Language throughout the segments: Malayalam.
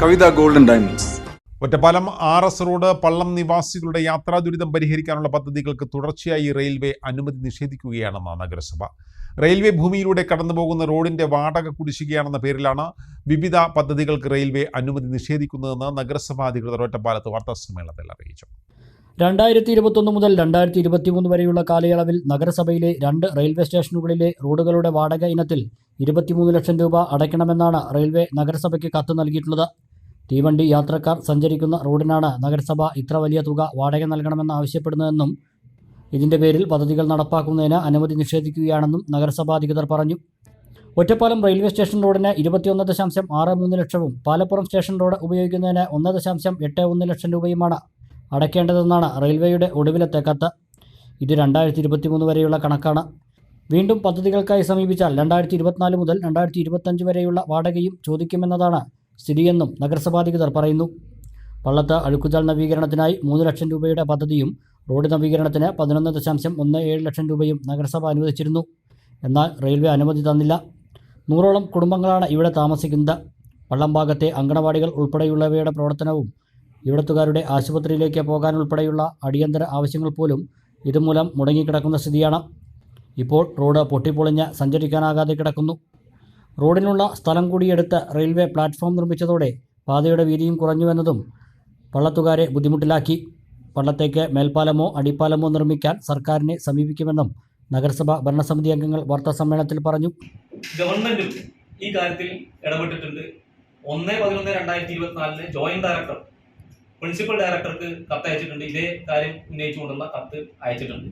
Kavitha golden diamonds. Ottapalam R S road Pallam നിവാസികളുടെ യാത്രാ ദുരിതം പരിഹരിക്കാനുള്ള പദ്ധതികൾക്ക് തുടർച്ചയായി റെയിൽവേ അനുമതി നിഷേധിക്കുകയാണെന്ന് നഗരസഭ. റെയിൽവേ ഭൂമിയിലൂടെ കടന്നുപോകുന്ന റോഡിന്റെ വാടക കുടിശ്ശികയാണെന്ന പേരിലാണ് വിവിധ പദ്ധതികൾക്ക് റെയിൽവേ അനുമതി നിഷേധിക്കുന്നതെന്ന് നഗരസഭാ അധികൃതർ ഒറ്റപ്പാലത്ത് വാർത്താസമ്മേളനത്തിൽ അറിയിച്ചു. രണ്ടായിരത്തി ഇരുപത്തൊന്ന് മുതൽ രണ്ടായിരത്തി ഇരുപത്തിമൂന്ന് വരെയുള്ള കാലയളവിൽ നഗരസഭയിലെ രണ്ട് റെയിൽവേ സ്റ്റേഷനുകളിലെ റോഡുകളുടെ വാടക ഇനത്തിൽ ഇരുപത്തിമൂന്ന് ലക്ഷം രൂപ അടയ്ക്കണമെന്നാണ് റെയിൽവേ നഗരസഭയ്ക്ക് കത്ത് നൽകിയിട്ടുള്ളത്. തീവണ്ടി യാത്രക്കാർ സഞ്ചരിക്കുന്ന റോഡിനാണ് നഗരസഭ ഇത്ര വലിയ തുക വാടക നൽകണമെന്ന് ആവശ്യപ്പെടുന്നതെന്നും ഇതിന്റെ പേരിൽ പദ്ധതികൾ നടപ്പാക്കുന്നതിന് അനുമതി നിഷേധിക്കുകയാണെന്നും നഗരസഭാ അധികൃതർ പറഞ്ഞു. ഒറ്റപ്പാലം റെയിൽവേ സ്റ്റേഷൻ റോഡിന് ഇരുപത്തിയൊന്ന് ദശാംശം ആറ് മൂന്ന് ലക്ഷവും പാലപ്പുറം സ്റ്റേഷൻ റോഡ് ഉപയോഗിക്കുന്നതിന് ഒന്ന് ദശാംശം എട്ട് ഒന്ന് ലക്ഷം രൂപയുമാണ് അടയ്ക്കേണ്ടതെന്നാണ് റെയിൽവേയുടെ ഒടുവിലത്തെ കത്ത്. ഇത് രണ്ടായിരത്തി ഇരുപത്തിമൂന്ന് വരെയുള്ള കണക്കാണ്. വീണ്ടും പദ്ധതികൾക്കായി സമീപിച്ചാൽ രണ്ടായിരത്തി ഇരുപത്തിനാല് മുതൽ രണ്ടായിരത്തി ഇരുപത്തഞ്ച് വരെയുള്ള വാടകയും ചോദിക്കുമെന്നതാണ് സ്ഥിതിയെന്നും നഗരസഭാധികൃതർ പറയുന്നു. പള്ളത്ത് അഴുക്കുചാൽ നവീകരണത്തിനായി മൂന്ന് ലക്ഷം രൂപയുടെ പദ്ധതിയും റോഡ് നവീകരണത്തിന് പതിനൊന്ന് ദശാംശം ഒന്ന് ഏഴ് ലക്ഷം രൂപയും നഗരസഭ അനുവദിച്ചിരുന്നു. എന്നാൽ റെയിൽവേ അനുമതി തന്നില്ല. നൂറോളം കുടുംബങ്ങളാണ് ഇവിടെ താമസിക്കുന്നത്. പള്ളംഭാഗത്തെ അങ്കണവാടികൾ ഉൾപ്പെടെയുള്ളവയുടെ പ്രവർത്തനവും ഇവിടത്തുകാരുടെ ആശുപത്രിയിലേക്ക് പോകാനുൾപ്പെടെയുള്ള അടിയന്തര ആവശ്യങ്ങൾ പോലും ഇതുമൂലം മുടങ്ങിക്കിടക്കുന്ന സ്ഥിതിയാണ്. ഇപ്പോൾ റോഡ് പൊട്ടിപ്പൊളിഞ്ഞ് സഞ്ചരിക്കാനാകാതെ കിടക്കുന്നു. റോഡിനുള്ള സ്ഥലം കൂടിയെടുത്ത് റെയിൽവേ പ്ലാറ്റ്ഫോം നിർമ്മിച്ചതോടെ പാതയുടെ വീതിയും കുറഞ്ഞുവെന്നതും പള്ളത്തുകാരെ ബുദ്ധിമുട്ടിലാക്കി. പള്ളത്തേക്ക് മേൽപ്പാലമോ അടിപ്പാലമോ നിർമ്മിക്കാൻ സർക്കാരിനെ സമീപിക്കുമെന്നും നഗരസഭ ഭരണസമിതി അംഗങ്ങൾ വാർത്താസമ്മേളനത്തിൽ പറഞ്ഞു. ഗവൺമെന്റും ഈ കാര്യത്തിൽ ഇടപെട്ടിട്ടുണ്ട്. ഒന്ന് പതിനൊന്ന് രണ്ടായിരത്തി ഇരുപത്തിനാലിന് ജോയിന്റ് ഡയറക്ടർ പ്രിൻസിപ്പൽ ഡയറക്ടർക്ക് കത്ത് അയച്ചിട്ടുണ്ട്. ഇതേ കാര്യം ഉന്നയിച്ചുകൊണ്ടുള്ള കത്ത് അയച്ചിട്ടുണ്ട്.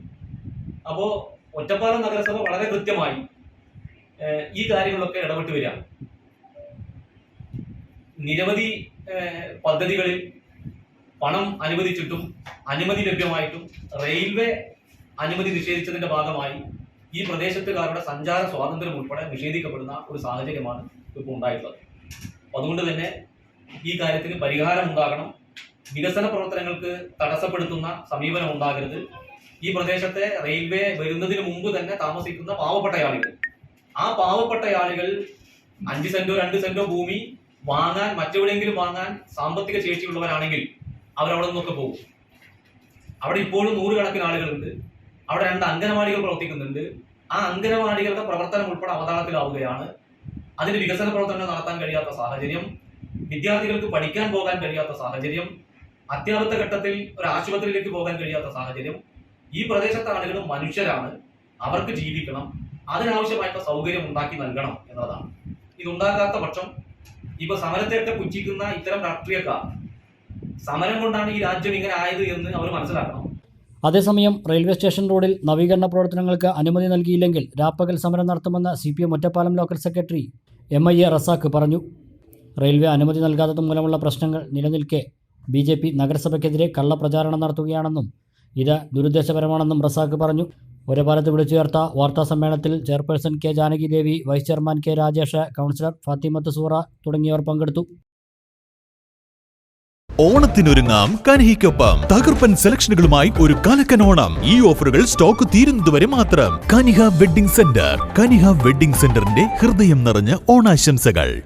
അപ്പോൾ ഒറ്റപ്പാലം നഗരസഭ വളരെ കൃത്യമായി ഈ കാര്യങ്ങളൊക്കെ ഇടപെട്ട് വരിക. നിരവധി പദ്ധതികളിൽ പണം അനുവദിച്ചിട്ടും അനുമതി ലഭ്യമായിട്ടും റെയിൽവേ അനുമതി നിഷേധിച്ചതിന്റെ ഭാഗമായി ഈ പ്രദേശത്തുകാരുടെ സഞ്ചാര സ്വാതന്ത്ര്യം ഉൾപ്പെടെ നിഷേധിക്കപ്പെടുന്ന ഒരു സാഹചര്യമാണ് ഇപ്പോൾ ഉണ്ടായിട്ടുള്ളത്. അതുകൊണ്ട് തന്നെ ഈ കാര്യത്തിന് പരിഹാരം ഉണ്ടാകണം. വികസന പ്രവർത്തനങ്ങൾക്ക് തടസ്സപ്പെടുത്തുന്ന സമീപനം ഉണ്ടാകരുത്. ഈ പ്രദേശത്തെ റെയിൽവേ വരുന്നതിന് മുമ്പ് തന്നെ താമസിക്കുന്ന പാവപ്പെട്ട ആളുകൾ ആ പാവപ്പെട്ട ആളുകൾ അഞ്ച് സെന്റോ രണ്ട് സെന്റോ ഭൂമി വാങ്ങാൻ മറ്റെവിടെയെങ്കിലും വാങ്ങാൻ സാമ്പത്തിക ശേഷിയുള്ളവരാണെങ്കിൽ അവരവിടെ നിന്നൊക്കെ പോകും. അവിടെ ഇപ്പോഴും നൂറുകണക്കിന് ആളുകളുണ്ട്. അവിടെ രണ്ട് അംഗനവാടികൾ പ്രവർത്തിക്കുന്നുണ്ട്. ആ അംഗനവാടികളുടെ പ്രവർത്തനം ഉൾപ്പെടെ അവതാളത്തിലാവുകയാണ്. അതിന് വികസന പ്രവർത്തനങ്ങൾ നടത്താൻ കഴിയാത്ത സാഹചര്യം വിദ്യാർത്ഥികൾക്ക് പഠിക്കാൻ പോകാൻ കഴിയാത്ത സാഹചര്യം അത്യാവശ്യ ഘട്ടത്തിൽ ഒരു ആശുപത്രിയിലേക്ക് പോകാൻ കഴിയാത്ത സാഹചര്യം ഈ പ്രദേശത്തെ ആളുകൾ മനുഷ്യരാണ്. അവർക്ക് ജീവിക്കണം. അതിനാവശ്യമായിട്ടുള്ള സൗകര്യം ഉണ്ടാക്കി നൽകണം എന്നതാണ് ഇതുണ്ടാകാത്ത പക്ഷം ഇപ്പൊ സമരത്തെയൊക്കെ പുച്ഛിക്കുന്ന ഇത്തരം രാഷ്ട്രീയക്കാർ സമരം കൊണ്ടാണ് ഈ രാജ്യം ഇങ്ങനെ ആയത് എന്ന് അവർ മനസ്സിലാക്കണം. അതേസമയം റെയിൽവേ സ്റ്റേഷൻ റോഡിൽ നവീകരണ പ്രവർത്തനങ്ങൾക്ക് അനുമതി നൽകിയില്ലെങ്കിൽ രാപ്പകൽ സമരം നടത്തുമെന്ന് C P M Ottapalam local secretary M I A Razak പറഞ്ഞു. റെയിൽവേ അനുമതി നൽകാത്തത് മൂലമുള്ള പ്രശ്നങ്ങൾ നിലനിൽക്കെ ബി ജെ പി നഗരസഭയ്ക്കെതിരെ കള്ളപ്രചാരണം നടത്തുകയാണെന്നും ഇത് ദുരുദ്ദേശപരമാണെന്നും റസാഖ് പറഞ്ഞു. ഒരപാലത്ത് വിളിച്ചു ചേർത്ത വാർത്താ സമ്മേളനത്തിൽ chairperson K Janaki Devi vice chairman K Rajesh councillor Fathimath Sura തുടങ്ങിയവർ പങ്കെടുത്തു. ഓണത്തിനൊരുങ്ങാം കനിഹിക്കൊപ്പം തകർപ്പൻ സെലക്ഷനുകളുമായി ഒരു കലക്കൻ ഓണം ഈ ഓഫറുകൾ സ്റ്റോക്ക് തീരുന്നതുവരെ മാത്രം. Kaniha wedding centre. Kaniha wedding സെന്ററിന്റെ ഹൃദയം നിറഞ്ഞ ഓണാശംസകൾ.